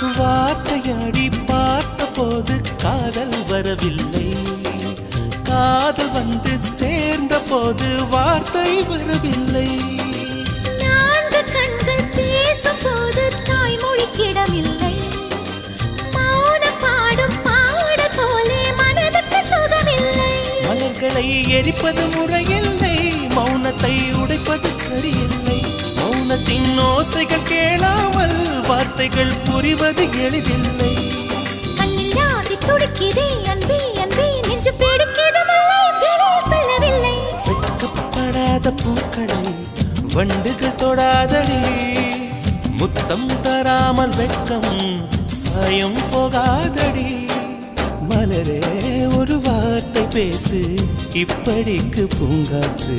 வார்த்தையாடி பார்த்த போது காதல் வரவில்லை. காதல் வந்து சேர்ந்த போது வார்த்தை வரவில்லை. நான்கு கண்கள் பேசும்போது தாய்மொழி கிடமில்லை மௌனம் பாடும் பாட போலே மனதுக்கு சுகமில்லை. மலர்களை எரிப்பது முறையில்லை. மௌனத்தை உடைப்பது சரியில்லை. மௌனத்தின் ஓசைகள் கேளாமல் வார்த்தைகள் புரிவது எளிதில்லை. கண்ணில் ராசி துடிக்குதே அன்பே அன்பே நெஞ்சு பிடிக்குது மல்லை வெளியில் சொல்லவில்லை. வெட்கப்படாத பூக்களை வண்டுகள் தொடாதடி. முத்தம் தராமல் வெட்கம் சாயம் போகாதடி. மலரே ஒரு வார்த்தை பேசு இப்படிக்கு பூங்காற்று.